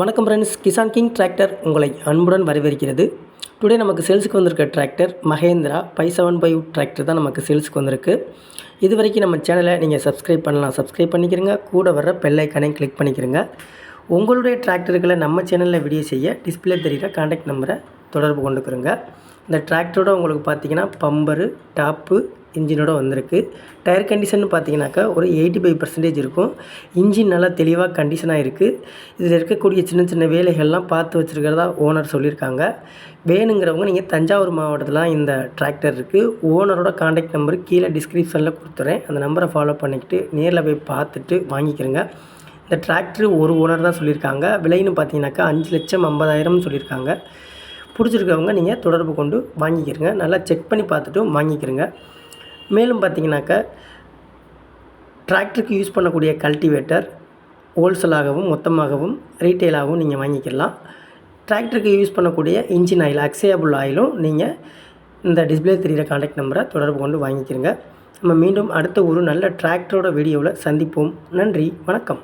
வணக்கம் friends Kisan king tractor உங்களை அன்புடன் வரவேற்கிறது. டுடே நமக்கு சேல்ஸுக்கு வந்திருக்க tractor Mahindra five seven five tractor தான் நமக்கு சேல்ஸுக்கு வந்திருக்கு. இது வரைக்கும் நம்ம சேனலை நீங்கள் சப்ஸ்கிரைப் பண்ணலாம். சப்ஸ்கிரைப் பண்ணிக்கிறங்க. கூட வர பெல்லைக்கானையும் கிளிக் பண்ணிக்கிறங்க. உங்களுடைய டிராக்டர்களை நம்ம சேனலில் வீடியோ செய்ய டிஸ்பிளே தெரிகிற காண்டாக்ட் நம்பரை தொடர்பு கொண்டுக்கிறோங்க. இந்த டிராக்டரோட உங்களுக்கு பார்த்தீங்கன்னா பம்பரு டாப்பு இன்ஜினோட வந்திருக்கு. டயர் கண்டிஷன் பார்த்தீங்கன்னாக்கா ஒரு எயிட்டி ஃபைவ் பர்சன்டேஜ் இருக்கும். இன்ஜின் நல்லா தெளிவாக கண்டிஷனாக இருக்குது இதில் இருக்கக்கூடிய சின்ன சின்ன வேலைகள்லாம் பார்த்து வச்சுருக்கிறதா ஓனர் சொல்லியிருக்காங்க. வேணுங்கிறவங்க நீங்கள் தஞ்சாவூர் மாவட்டத்தில் இந்த டிராக்டர் இருக்குது ஓனரோட காண்டாக்ட் நம்பர் கீழே டிஸ்கிரிப்ஷனில் கொடுத்துறேன். அந்த நம்பரை ஃபாலோ பண்ணிக்கிட்டு நேரில் போய் பார்த்துட்டு வாங்கிக்கிறேங்க. இந்த டிராக்டர் ஒரு ஓனர் தான் சொல்லியிருக்காங்க. விலைன்னு பார்த்தீங்கன்னாக்கா அஞ்சு லட்சம் ஐம்பதாயிரம்னு சொல்லியிருக்காங்க. பிடிச்சிருக்கவங்க நீங்கள் தொடர்பு கொண்டு வாங்கிக்கிறங்க. நல்லா செக் பண்ணி பார்த்துட்டும் வாங்கிக்கிறங்க. மேலும் பார்த்தீங்கன்னாக்கா டிராக்டருக்கு யூஸ் பண்ணக்கூடிய கல்டிவேட்டர் ஹோல்சேலாகவும் மொத்தமாகவும் ரீட்டெயிலாகவும் நீங்கள் வாங்கிக்கலாம். டிராக்டருக்கு யூஸ் பண்ணக்கூடிய இன்ஜின் ஆயில் அக்சேபிள் ஆயிலும் நீங்கள் இந்த டிஸ்பிளே தெரிகிற காண்டாக்ட் நம்பரை தொடர்பு கொண்டு வாங்கிக்கிறங்க நம்ம மீண்டும் அடுத்த ஒரு நல்ல டிராக்டரோட வீடியோவில் சந்திப்போம். நன்றி வணக்கம்.